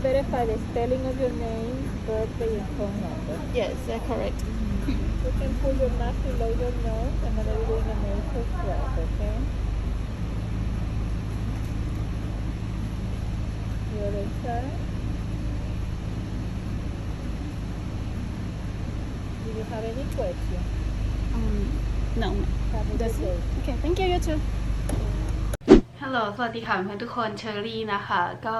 verify the spelling of your name, birthday, and phone number? Yes, that's correct. You can pull your mask below your nose. I'm gonna be doing a nasal swab, okay? The other side. Do you have any questions? Um, no. Have a good That's day. it. Okay, thank you, you too. ฮัลโหล สวัสดีค่ะเพื่อนทุกคน เชอรี่นะคะ ก็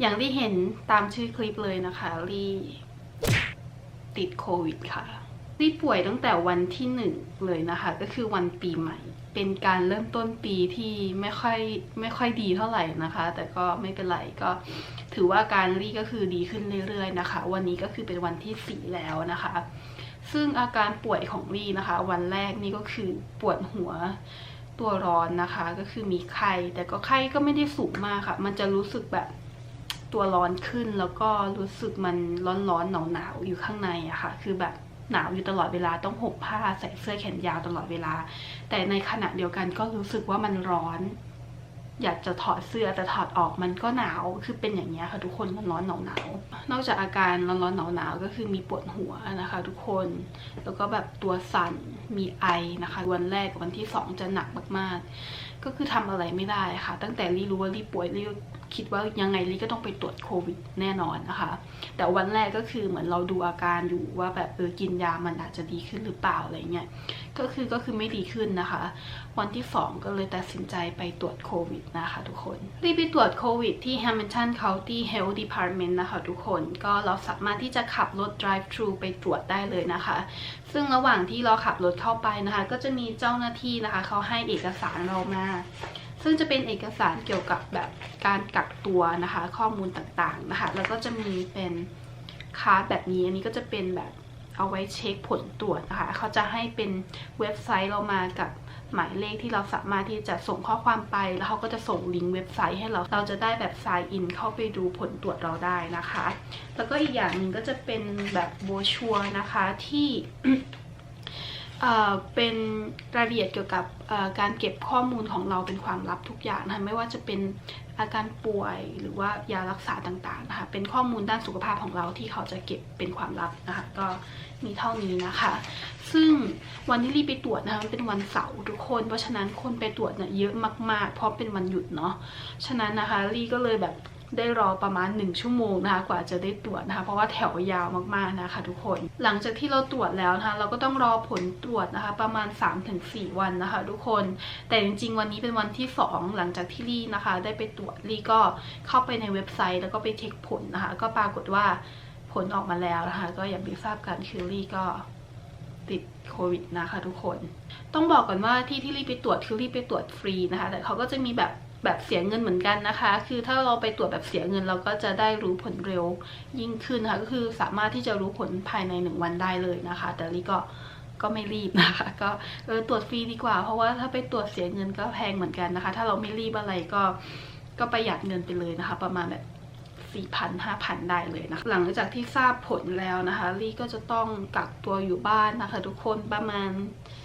อย่างที่เห็นตามชื่อคลิปเลยนะคะรี่ติดโควิดค่ะรี่ป่วยตั้งแต่วันที่หนึ่งเลยนะคะ ก็คือวันปีใหม่ เป็นการเริ่มต้นปีที่ไม่ค่อยไม่ค่อยดีเท่าไหร่นะคะ แต่ก็ไม่เป็นไรก็ถือว่าการรีก็คือดีขึ้นเรื่อยๆนะคะ วันนี้ก็คือเป็นวันที่สี่แล้วนะคะ ซึ่งอาการป่วยของรีนะคะ วันแรกนี่ก็คือปวดหัวตัวร้อนนะคะ ก็คือมีไข้แต่ก็ไข้ก็ไม่ได้สูงมากค่ะ มันจะรู้สึกแบบ ตัวร้อนขึ้นแล้วก็รู้สึกมันร้อนๆหนาวๆอยู่ข้างในอะค่ะ คือแบบหนาวอยู่ตลอดเวลาต้องห่มผ้าใส่เสื้อแขนยาวตลอดเวลา แต่ในขณะเดียวกันก็รู้สึกว่ามันร้อน อยากจะถอดเสื้อแต่ถอดออกมันก็หนาวคือเป็นอย่างนี้ยค่ะทุกคนร้อนๆหนาวๆนอกจากอาการร้อนๆหนาวๆก็คือมีปวดหัวนะคะ ทุกคนแล้วก็แบบตัวสั่นมีไอนะคะ วันแรกกับวันที่สองจะหนักมากๆ ก็คือทำอะไรไม่ได้ค่ะ ตั้งแต่รีรู้ว่ารีป่วยรี คิดว่ายังไงรีก็ต้องไปตรวจโควิดแน่นอนนะคะ แต่วันแรกก็คือเหมือนเราดูอาการอยู่ว่าแบบเออกินยามันอาจจะดีขึ้นหรือเปล่าอะไรเงี้ยก็คือก็คือไม่ดีขึ้นนะคะ วันที่ 2 ก็เลยตัดสินใจไปตรวจโควิดนะคะทุกคนรีบไปตรวจโควิดที่ Hamilton County Health Department นะคะทุกคนก็เราสามารถที่จะขับรถ drive thru ไปตรวจได้เลยนะคะ ซึ่งระหว่างที่เราขับรถเข้าไปนะคะ ก็จะมีเจ้าหน้าที่นะคะเขาให้เอกสารเรามา ซึ่งจะเป็นเอกสารเกี่ยวกับแบบการกักตัวนะคะ ข้อมูลต่างๆนะคะ แล้วก็จะมีเป็นคาร์ดแบบนี้ อันนี้ก็จะเป็นแบบเอาไว้เช็คผลตรวจนะคะ เขาจะให้เป็นเว็บไซต์เรามากับหมายเลขที่เราสามารถที่จะส่งข้อความไป แล้วเขาก็จะส่งลิงก์เว็บไซต์ให้เรา เราจะได้แบบ sign in เข้าไปดูผลตรวจเราได้นะคะ แล้วก็อีกอย่างหนึ่งก็จะเป็นแบบโบชัวนะคะที่ เป็นรายละเอียดเกี่ยวกับการเก็บข้อมูลของเราเป็นความลับทุกอย่างนะคะไม่ว่าจะเป็นอาการป่วยหรือว่ายารักษาต่างๆนะคะเป็นข้อมูลด้านสุขภาพของเราที่เขาจะเก็บเป็นความลับนะคะก็มีเท่านี้นะคะ ซึ่งวันที่รีบไปตรวจนะคะมันเป็นวันเสาร์ทุกคน เพราะฉะนั้นคนไปตรวจเนี่ยเยอะมากๆ เพราะเป็นวันหยุดเนาะฉะนั้นนะคะรีก็เลยแบบ ได้รอประมาณ 1 ชั่วโมงนะคะกว่าจะได้ตรวจนะคะเพราะว่าแถวยาวมากๆนะคะทุกคน หลังจากที่เราตรวจแล้วนะคะเราก็ต้องรอผลตรวจนะคะประมาณ 3-4 วันนะคะ ทุกคน แต่จริง ๆ วันนี้เป็นวันที่ 2 หลังจากที่ลี่นะคะ ได้ไปตรวจลี่ก็เข้าไปในเว็บไซต์ แล้วก็ไปเช็คผลนะคะ ก็ปรากฏว่าผลออกมาแล้วนะคะ ก็อย่างที่ทราบกันคือลี่ก็ติดโควิดนะคะ ทุกคน ต้องบอกก่อนว่าที่ที่รีบไปตรวจคือรีบไปตรวจฟรีนะคะ แต่เขาก็จะมีแบบ แบบเสียเงินเหมือนกันนะคะ คือถ้าเราไปตรวจแบบเสียเงินเราก็จะได้รู้ผลเร็วยิ่งขึ้นนะคะก็คือสามารถที่จะรู้ผลภายในหนึ่งวันได้เลยนะคะ แต่รีก็ก็ไม่รีบนะคะ ก็เออตรวจฟรีดีกว่า เพราะว่าถ้าไปตรวจเสียเงินก็แพงเหมือนกันนะคะ ถ้าเราไม่รีบอะไรก็ก็ประหยัดเงินไปเลยนะคะ ประมาณแบบสี่พันห้าพันได้เลยนะคะหลังจากที่ทราบผลแล้วนะคะลี่ก็จะต้องกักตัวอยู่บ้านนะคะ ทุกคนประมาณ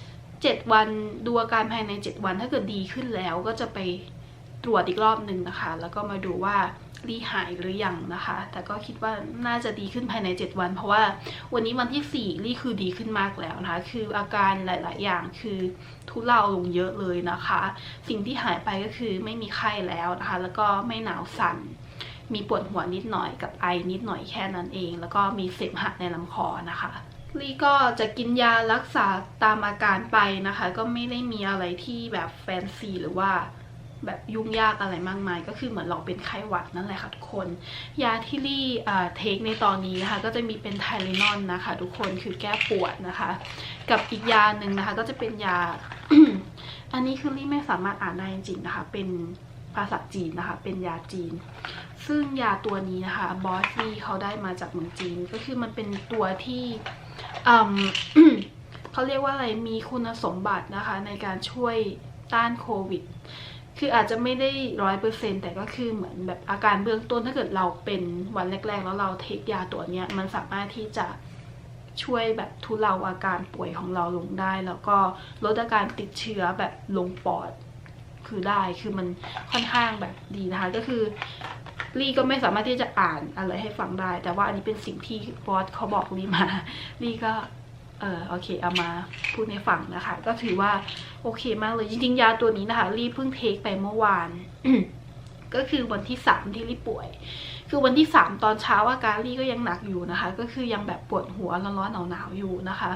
7 วันดูอาการภายใน 7 วันถ้าเกิดดีขึ้นแล้วก็จะไป ตรวจอีกรอบหนึ่งนะคะ แล้วก็มาดูว่าลี่หายหรือยังนะคะ แต่ก็คิดว่าน่าจะดีขึ้นภายใน 7 วัน เพราะว่าวันนี้วันที่4ลี่คือดีขึ้นมากแล้วนะคะ คืออาการหลาย ๆ อย่างคือทุเลาลงเยอะเลยนะคะ สิ่งที่หายไปก็คือไม่มีไข้แล้วนะคะ แล้วก็ไม่หนาวสั่น มีปวดหัวนิดหน่อยกับไอนิดหน่อยแค่นั้นเอง แล้วก็มีเสมหะในลำคอนะคะลี่ก็จะกินยารักษาตามอาการไปนะคะ ก็ไม่ได้มีอะไรที่แบบแฟนซีหรือว่า แบบยุ่งยากอะไรมากมาย ก็คือเหมือนเราเป็นไข้หวัดนั่นแหละค่ะทุกคน ยาที่ลี่เอ่อเทคในตอนนี้นะคะก็จะมีเป็นไทเลนอนนะคะ ทุกคนคือแก้ปวดนะคะ กับอีกยาหนึ่งนะคะ ก็จะเป็นยา อันนี้คือลี่ไม่สามารถอ่านได้จริงๆนะคะ เป็นภาษาจีนนะคะ เป็นยาจีน ซึ่งยาตัวนี้นะคะบอสลี่เขาได้มาจากเมืองจีน ก็คือมันเป็นตัวที่อืมเขาเรียกว่าอะไรมีคุณสมบัตินะคะ ในการช่วยต้านโควิด คืออาจจะไม่ได้ร้อยเปอร์เซ็นแต่ก็คือเหมือนแบบอาการเบื้องต้นถ้าเกิดเราเป็นวันแรก ๆ แล้วเราเทคยาตัวเนี้ยมันสามารถที่จะช่วยแบบทุเลาอาการป่วยของเราลงได้ แล้วก็ลดอาการติดเชื้อแบบลงปอดคือได้คือมันค่อนข้างแบบดีนะคะก็คือลี่ก็ไม่สามารถที่จะอ่านอะไรให้ฟังได้ แต่ว่าอันนี้เป็นสิ่งที่บอสเขาบอกลี่มาลี่ก็ เออโอเคเอามาพูดในฝั่งนะคะ ก็ถือว่าโอเคมากเลยจริงๆยาตัวนี้นะคะ รีเพิ่งเทคไปเมื่อวานก็คือวันที่สามที่รีป่วย คือวันที่สามตอนเช้าอาการรีก็ยังหนักอยู่นะคะ ก็คือยังแบบปวดหัวร้อนๆหนาวๆอยู่นะคะ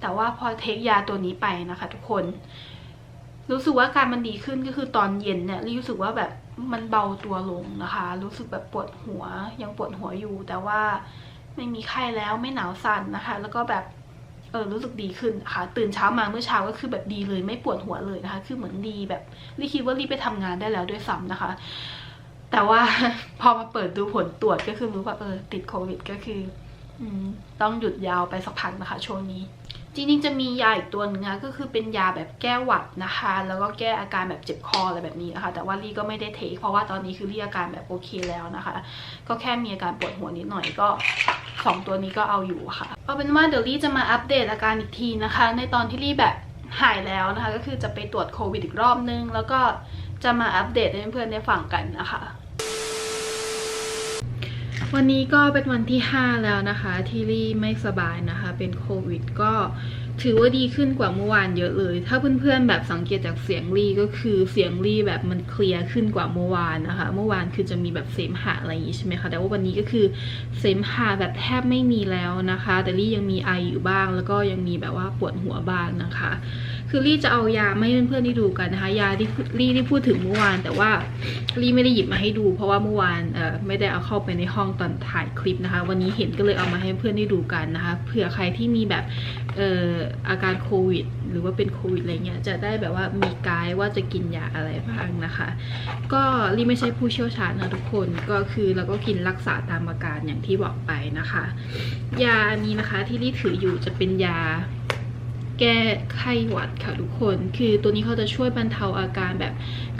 แต่ว่าพอเทคยาตัวนี้ไปนะคะ ทุกคน รู้สึกว่าอาการมันดีขึ้นก็คือตอนเย็นเนี่ยรีรู้สึกว่าแบบมันเบาตัวลงนะคะ รู้สึกแบบปวดหัวยังปวดหัวอยู่ แต่ว่าไม่มีไข้แล้วไม่หนาวสั่นนะคะ แล้วก็แบบ เออรู้สึกดีขึ้นนะคะตื่นเช้ามาเมื่อเช้าก็คือแบบดีเลยไม่ปวดหัวเลยนะคะ คือเหมือนดีแบบรีคิดว่ารีไปทำงานได้แล้วด้วยซ้ำนะคะ แต่ว่าพอมาเปิดดูผลตรวจก็คือรู้ว่าเออติดโควิดก็คือ อืต้องหยุดยาวไปสักพักนะคะ ช่วงนี้ จริงๆจะมียาอีกตัวหนึงนะก็คือเป็นยาแบบแก้หวัดนะคะ แล้วก็แก้อาการแบบเจ็บคออะไรแบบนี้นะคะ แต่ว่าลี่ก็ไม่ได้เทคเพราะว่าตอนนี้คือลี่อาการแบบโอเคแล้วนะคะ ก็แค่มีอาการปวดหัวนิดหน่อยก็สองตัวนี้ก็เอาอยู่ค่ะเอาเป็นว่าเดี๋ยวลี่จะมาอัปเดตอาการอีกทีนะคะ ในตอนที่ลี่แบบหายแล้วนะคะ ก็คือจะไปตรวจโควิดอีกรอบนึง แล้วก็จะมาอัปเดตให้เพื่อนๆได้ฟังกันนะคะ วันนี้ก็เป็นวันที่ 5 แล้วนะคะที่ลี่ไม่สบายนะคะ เป็นโควิดก็ถือว่าดีขึ้นกว่าเมื่อวานเยอะเลย ถ้าเพื่อนๆแบบสังเกตจากเสียงลี่ก็คือเสียงลี่แบบมันเคลียร์ขึ้นกว่าเมื่อวานนะคะ เมื่อวานคือจะมีแบบเสมหะอะไรอย่างงี้ใช่ไหมคะ แต่ว่าวันนี้ก็คือเสมหะแบบแทบไม่มีแล้วนะคะ แต่ลี่ยังมีไออยู่บ้าง แล้วก็ยังมีแบบว่าปวดหัวบ้างนะคะ คือลี่จะเอายาไมาให้เพื่อนๆได้ดูกันนะคะ ยาที่ลี่ที่พูดถึงเมื่อวาน แต่ว่าลี่ไม่ได้หยิบมาให้ดู เพราะว่าเมื่อวานเอ่อไม่ได้เอาเข้าไปในห้องตอนถ่ายคลิปนะคะ วันนี้เห็นก็เลยเอามาให้เพื่อนได้ดูกันนะคะเผื่อใครที่มีแบบเอ่ออาการโควิด หรือว่าเป็นโควิดอะไรเงี้ยจะได้แบบว่ามีไกด์ว่าจะกินยาอะไรบ้างนะคะ ก็ลี่ไม่ใช่ผู้เชี่ยวชาญนะทุกคนก็คือเราก็กินรักษาตามอาการอย่างที่บอกไปนะคะ ยาอันนี้นะคะที่ลี่ถืออยู่จะเป็นยา แก้ไข้หวัดค่ะทุกคน คือตัวนี้เขาจะช่วยบรรเทาอาการแบบ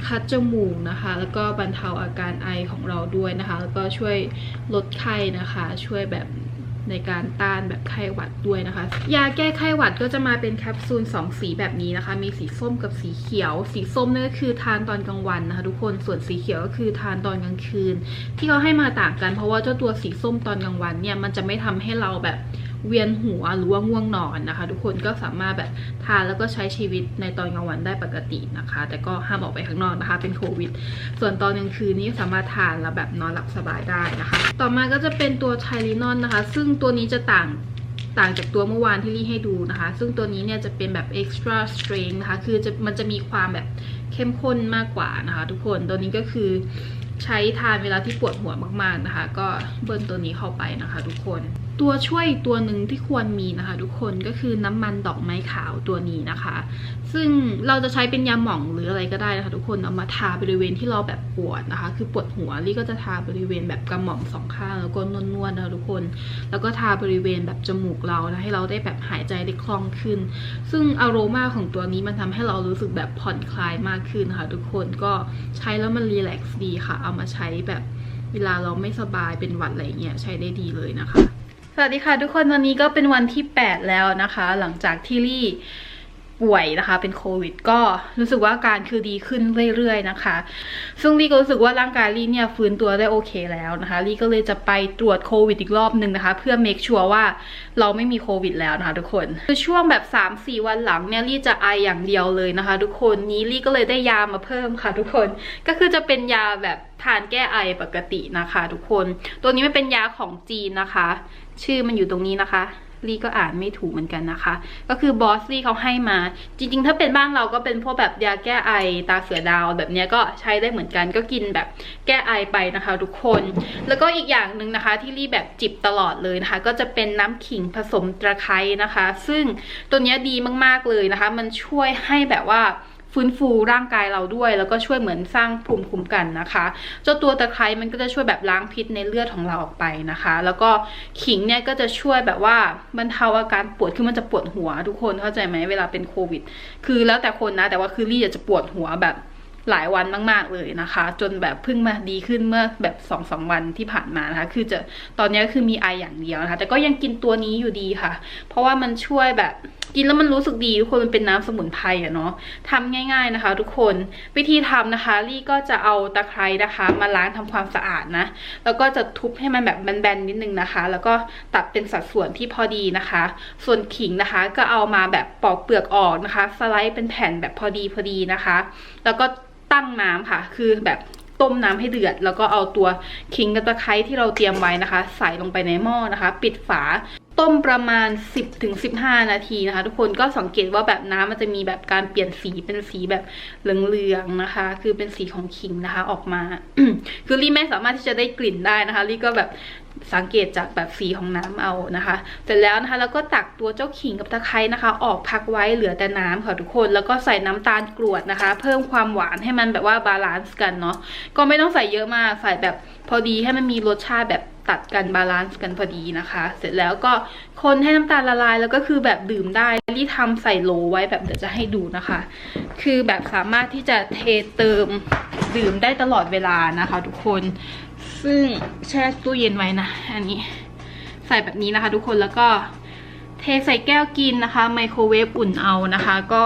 คัดจมูกนะคะ แล้วก็บรรเทาอาการไอของเราด้วยนะคะ แล้วก็ช่วยลดไข้นะคะ ช่วยแบบในการต้านแบบไข้หวัดด้วยนะคะ ยาแก้ไข้หวัดก็จะมาเป็นแคปซูล 2 สีแบบนี้นะคะ มีสีส้มกับสีเขียว สีส้มนั่นก็คือทานตอนกลางวันนะคะ ทุกคนส่วนสีเขียวก็คือทานตอนกลางคืน ที่เขาให้มาต่างกันเพราะว่าเจ้าตัวสีส้มตอนกลางวันเนี่ยมันจะไม่ทำให้เราแบบ เวียนหัวหรือว่าง่วงนอนนะคะ ทุกคนก็สามารถแบบทานแล้วก็ใช้ชีวิตในตอนกลางวันได้ปกตินะคะ แต่ก็ห้ามออกไปข้างนอกนะคะ เป็นโควิด ส่วนตอนกลางคืนนี้สามารถทานแล้วแบบนอนหลับสบายได้นะคะ ต่อมาก็จะเป็นตัวไทลินอนนะคะ ซึ่งตัวนี้จะต่างต่างจากตัวเมื่อวานที่ลี่ให้ดูนะคะ ซึ่งตัวนี้เนี่ยจะเป็นแบบ extra strength นะคะ คือจะมันจะมีความแบบเข้มข้นมากกว่านะคะ ทุกคน ตัวนี้ก็คือใช้ทานเวลาที่ปวดหัวมากๆนะคะ ก็เบิ้ลตัวนี้เข้าไปนะคะ ทุกคน ตัวช่วยตัวหนึ่งที่ควรมีนะคะ ทุกคนก็คือน้ำมันดอกไม้ขาวตัวนี้นะคะ ซึ่งเราจะใช้เป็นยาหม่องหรืออะไรก็ได้นะคะ ทุกคนเอามาทาบริเวณที่เราแบบปวดนะคะ คือปวดหัวลี่ก็จะทาบริเวณแบบกระหม่อมสองข้างแล้วก็นวดๆนะคะทุกคน แล้วก็ทาบริเวณแบบจมูกเรานะให้เราได้แบบหายใจได้คล่องขึ้น ซึ่งอารมาของตัวนี้มันทำให้เรารู้สึกแบบผ่อนคลายมากขึ้นนะคะทุกคนก็ใช้แล้วมันรีแลกซ์ดีค่ะ เอามาใช้แบบเวลาเราไม่สบายเป็นหวัดอะไรเงี้ยใช้ได้ดีเลยนะคะ สวัสดีค่ะทุกคนวันนี้ก็เป็นวันที่ 8 แล้วนะคะ หลังจากที่ลี่ ป่วยนะคะ เป็นโควิด ก็รู้สึกว่าการคือดีขึ้นเรื่อยๆนะคะ ซึ่งลี่ก็รู้สึกว่าร่างกายลี่เนี่ยฟื้นตัวได้โอเคแล้วนะคะลี่ก็เลยจะไปตรวจโควิดอีกรอบหนึ่งนะคะ เพื่อเมคชัวร์ว่าเราไม่มีโควิดแล้วนะคะทุกคนคือช่วงแบบ 3-4 วันหลังเนี่ยลี่จะไออย่างเดียวเลยนะคะ ทุกคนนี้ลี่ก็เลยได้ยามาเพิ่มค่ะ ทุกคนก็คือจะเป็นยาแบบทานแก้ไอปกตินะคะ ทุกคน ตัวนี้ไมันเป็นยาของจีนนะคะ ชื่อมันอยู่ตรงนี้นะคะ ลี่ก็อ่านไม่ถูกเหมือนกันนะคะ ก็คือบอสลี่เขาให้มา จริง ๆ ถ้าเป็นบ้านเราก็เป็นพวกแบบยาแก้ไอตาเสือดาวแบบนี้ก็ใช้ได้เหมือนกัน ก็กินแบบแก้ไอไปนะคะ ทุกคน แล้วก็อีกอย่างหนึ่งนะคะ ที่ลี่แบบจิบตลอดเลยนะคะ ก็จะเป็นน้ำขิงผสมตะไคร้นะคะ ซึ่งตัวนี้ดีมากๆเลยนะคะ มันช่วยให้แบบว่า ฟื้นฟูร่างกายเราด้วย แล้วก็ช่วยเหมือนสร้างภูมิคุ้มกันนะคะเจ้าตัวตะไคร้มันก็จะช่วยแบบล้างพิษในเลือดของเราออกไปนะคะ แล้วก็ขิงเนี่ยก็จะช่วยแบบว่าบรรเทาอาการปวดคือมันจะปวดหัวทุกคนเข้าใจไหมเวลาเป็นโควิด คือแล้วแต่คนนะแต่ว่าคือลี่จะปวดหัวแบบ หลายวันมาก ๆ เลยนะคะ จนแบบเพิ่งมาดีขึ้นเมื่อแบบสองสามวันที่ผ่านมานะคะ คือจะตอนนี้ก็คือมีไออย่างเดียวนะคะ แต่ก็ยังกินตัวนี้อยู่ดีค่ะ เพราะว่ามันช่วยแบบกินแล้วมันรู้สึกดีทุกคนมันเป็นน้ำสมุนไพรอะเนาะทำง่าย ๆนะคะ ทุกคนวิธีทำนะคะลี่ก็จะเอาตะไคร้นะคะ มาล้างทำความสะอาดนะ แล้วก็จะทุบให้มันแบบแบนๆนิดนึงนะคะ แล้วก็ตัดเป็นสัดส่วนที่พอดีนะคะ ส่วนขิงนะคะ ก็เอามาแบบปอกเปลือกออกนะคะ สไลด์เป็นแผ่นแบบพอดีพอดีนะคะ แล้วก็ ตั้งน้ำค่ะ คือแบบต้มน้ำให้เดือด แล้วก็เอาตัวขิงกับตะไคร้ที่เราเตรียมไว้นะคะ ใส่ลงไปในหม้อนะคะ ปิดฝา ต้มประมาณ 10ถึง15 นาทีนะคะ ทุกคนก็สังเกตว่าแบบน้ำมันจะมีแบบการเปลี่ยนสีเป็นสีแบบเหลืองๆนะคะ คือเป็นสีของขิงนะคะออกมา คือลี่ไม่สามารถที่จะได้กลิ่นได้นะคะลี่ก็แบบสังเกตจากแบบสีของน้ำเอานะคะ เสร็จแล้วนะคะ แล้วก็ตักตัวเจ้าขิงกับตะไคร้นะคะ ออกพักไว้เหลือแต่น้ำค่ะทุกคน แล้วก็ใส่น้ำตาลกรวดนะคะ เพิ่มความหวานให้มันแบบว่าบาลานซ์กันเนาะ ก็ไม่ต้องใส่เยอะมาก ใส่แบบพอดีให้มันมีรสชาติแบบ ตัดกันบาลานซ์กันพอดีนะคะ เสร็จแล้วก็คนให้น้ำตาลละลายแล้วก็คือแบบดื่มได้รีทำใส่โหลไว้แบบเดี๋ยวจะให้ดูนะคะ คือแบบสามารถที่จะเทเติมดื่มได้ตลอดเวลานะคะ ทุกคน ซึ่งแช่ตู้เย็นไว้นะ อันนี้ใส่แบบนี้นะคะ ทุกคนแล้วก็เทใส่แก้วกินนะคะ ไมโครเวฟอุ่นเอานะคะ ก็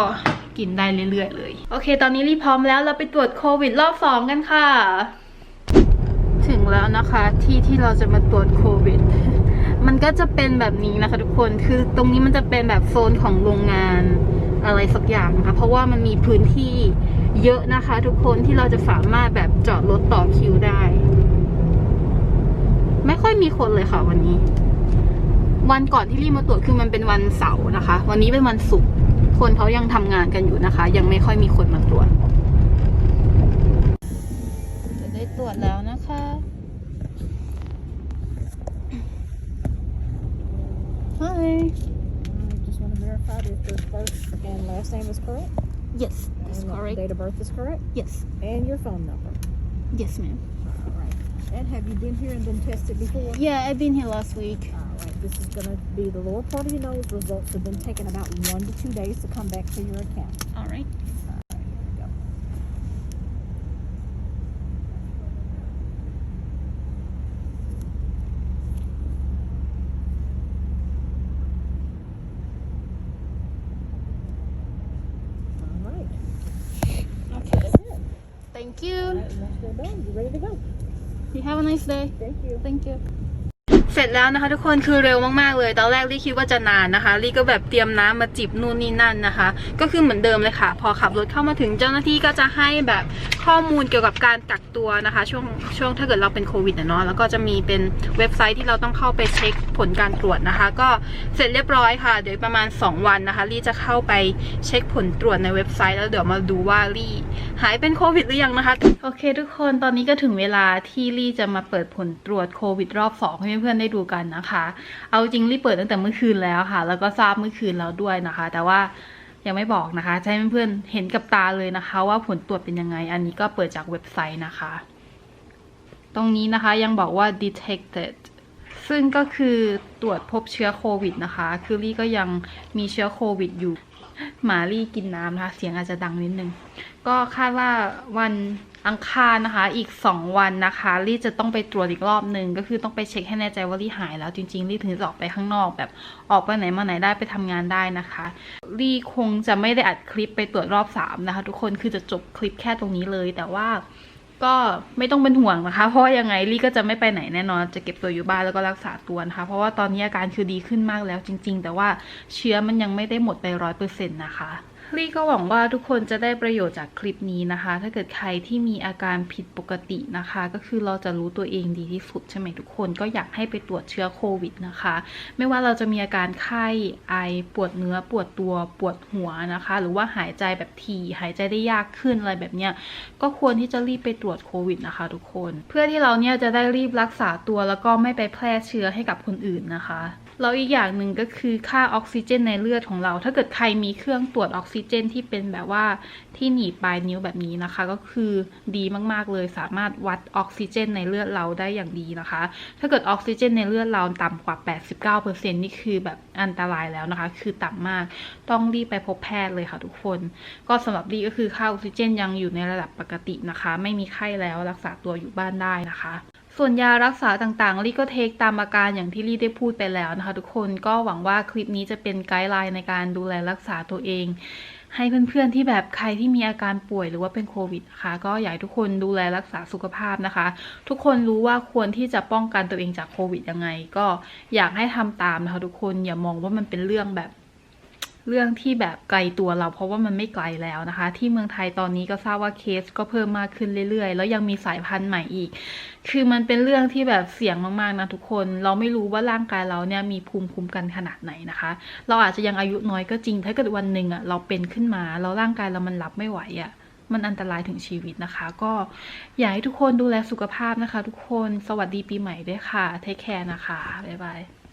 กินได้เรื่อยๆเลย โอเค ตอนนี้รีพร้อมแล้วเราไปตรวจโควิดรอบสองกันค่ะ ถึงแล้วนะคะที่ที่เราจะมาตรวจโควิด มันก็จะเป็นแบบนี้นะคะทุกคนคือตรงนี้มันจะเป็นแบบโซนของโรงงานอะไรสักอย่างนะคะเพราะว่ามันมีพื้นที่เยอะนะคะ ทุกคนที่เราจะสามารถแบบจอดรถต่อคิวได้ ไม่ค่อยมีคนเลยค่ะวันนี้ วันก่อนที่รีบมาตรวจคือมันเป็นวันเสาร์นะคะ วันนี้เป็นวันศุกร์คนเขายังทำงานกันอยู่นะคะ ยังไม่ค่อยมีคนมาตรวจ name is correct. Yes that's and correct Date of birth is correct. Yes And your phone number. Yes ma'am All right. And have you been here and been tested before? Yeah I've been here last week All right. This is going to be the lower part of your nose. Results have been taking about one to two days to come back to your account. All right. Here we go. All right. Okay, that's it. Thank you right, done, you're ready to go. You have a nice day Thank you. Thank you เสร็จแล้วนะคะทุกคนคือเร็วมากๆเลยตอนแรกลี่คิดว่าจะนานนะคะลี่ก็แบบเตรียมน้ำมาจิบนู่นนี่นั่นนะคะ ก็คือเหมือนเดิมเลยค่ะ พอขับรถเข้ามาถึงเจ้าหน้าที่ก็จะให้แบบข้อมูลเกี่ยวกับการกักตัวนะคะ ช่วงช่วงถ้าเกิดเราเป็นโควิดเนาะแล้วก็จะมีเป็นเว็บไซต์ที่เราต้องเข้าไปเช็คผลการตรวจนะคะ ก็เสร็จเรียบร้อยค่ะ เดี๋ยวประมาณ 2 วันนะคะลี่จะเข้าไปเช็คผลตรวจในเว็บไซต์แล้วเดี๋ยวมาดูว่าลี่หายเป็นโควิดหรือยังนะคะโอเค ทุกคนตอนนี้ก็ถึงเวลาที่ลี่จะมาเปิดผลตรวจโควิดรอบสองให้เพื่อนๆได้ดูกันนะคะ เอาจริงลี่เปิดตั้งแต่เมื่อคืนแล้วค่ะ แล้วก็ทราบเมื่อคืนแล้วด้วยนะคะ แต่ว่ายังไม่บอกนะคะให้เพื่อนๆเห็นกับตาเลยนะคะ ว่าผลตรวจเป็นยังไง อันนี้ก็เปิดจากเว็บไซต์นะคะ ตรงนี้นะคะยังบอกว่า detected ซึ่งก็คือตรวจพบเชื้อโควิดนะคะ คือลี่ก็ยังมีเชื้อโควิดอยู่หมาลี่กินน้ำนะคะ เสียงอาจจะดังนิดนึง ก็คาดว่าวัน อังคารนะคะ อีก 2 วันนะคะลี่จะต้องไปตรวจอีกรอบหนึ่งก็คือต้องไปเช็คให้แน่ใจว่าลี่หายแล้วจริงๆลี่ถึงจะออกไปข้างนอกแบบออกไปไหนมาไหนได้ไปทำงานได้นะคะลี่คงจะไม่ได้อัดคลิปไปตรวจรอบ3นะคะ ทุกคนคือจะจบคลิปแค่ตรงนี้เลย แต่ว่าก็ไม่ต้องเป็นห่วงนะคะ เพราะยังไงลี่ก็จะไม่ไปไหนแน่นอน จะเก็บตัวอยู่บ้านแล้วก็รักษาตัวนะคะ เพราะว่าตอนนี้อาการคือดีขึ้นมากแล้วจริง ๆ แต่ว่าเชื้อมันยังไม่ได้หมดไปร้อยเปอร์เซ็นต์นะคะ ลี่ก็หวังว่าทุกคนจะได้ประโยชน์จากคลิปนี้นะคะ ถ้าเกิดใครที่มีอาการผิดปกตินะคะ ก็คือเราจะรู้ตัวเองดีที่สุดใช่ไหมทุกคน ก็อยากให้ไปตรวจเชื้อโควิดนะคะ ไม่ว่าเราจะมีอาการไข้ไอปวดเนื้อปวดตัวปวดหัวนะคะ หรือว่าหายใจแบบถี่หายใจได้ยากขึ้นอะไรแบบเนี้ยก็ควรที่จะรีบไปตรวจโควิดนะคะ ทุกคน เพื่อที่เราเนี่ยจะได้รีบรักษาตัวแล้วก็ไม่ไปแพร่เชื้อให้กับคนอื่นนะคะ แล้วอีกอย่างหนึ่งก็คือค่าออกซิเจนในเลือดของเรา ถ้าเกิดใครมีเครื่องตรวจออกซิเจนที่เป็นแบบว่าที่หนีบปลายนิ้วแบบนี้นะคะ ก็คือดีมากๆเลยสามารถวัดออกซิเจนในเลือดเราได้อย่างดีนะคะ ถ้าเกิดออกซิเจนในเลือดเราต่ำกว่า 89%นี่คือแบบอันตรายแล้วนะคะ คือต่ำมากต้องรีบไปพบแพทย์เลยค่ะทุกคน ก็สำหรับดีก็คือค่าออกซิเจนยังอยู่ในระดับปกตินะคะ ไม่มีไข้แล้วรักษาตัวอยู่บ้านได้นะคะ ส่วนยารักษาต่างๆ ลี่ก็เทคตามอาการอย่างที่ลี่ได้พูดไปแล้วนะคะ ทุกคนก็หวังว่าคลิปนี้จะเป็นไกด์ไลน์ในการดูแลรักษาตัวเอง ให้เพื่อนๆที่แบบใครที่มีอาการป่วยหรือว่าเป็นโควิดนะคะก็อยากให้ทุกคนดูแลรักษาสุขภาพนะคะ ทุกคนรู้ว่าควรที่จะป้องกันตัวเองจากโควิดยังไง ก็อยากให้ทำตามนะคะทุกคนอย่ามองว่ามันเป็นเรื่องแบบ เรื่องที่แบบไกลตัวเราเพราะว่ามันไม่ไกลแล้วนะคะ ที่เมืองไทยตอนนี้ก็ทราบว่าเคสก็เพิ่มมากขึ้นเรื่อยๆ แล้วยังมีสายพันธุ์ใหม่อีก คือมันเป็นเรื่องที่แบบเสี่ยงมากๆนะทุกคน เราไม่รู้ว่าร่างกายเราเนี่ยมีภูมิคุ้มกันขนาดไหนนะคะ เราอาจจะยังอายุน้อยก็จริง ถ้าเกิดวันหนึ่งอะเราเป็นขึ้นมาแล้วร่างกายเรามันรับไม่ไหวอะมันอันตรายถึงชีวิตนะคะ ก็อยากให้ทุกคนดูแลสุขภาพนะคะ ทุกคนสวัสดีปีใหม่ด้วยค่ะเทคแคร์นะคะบ๊ายบาย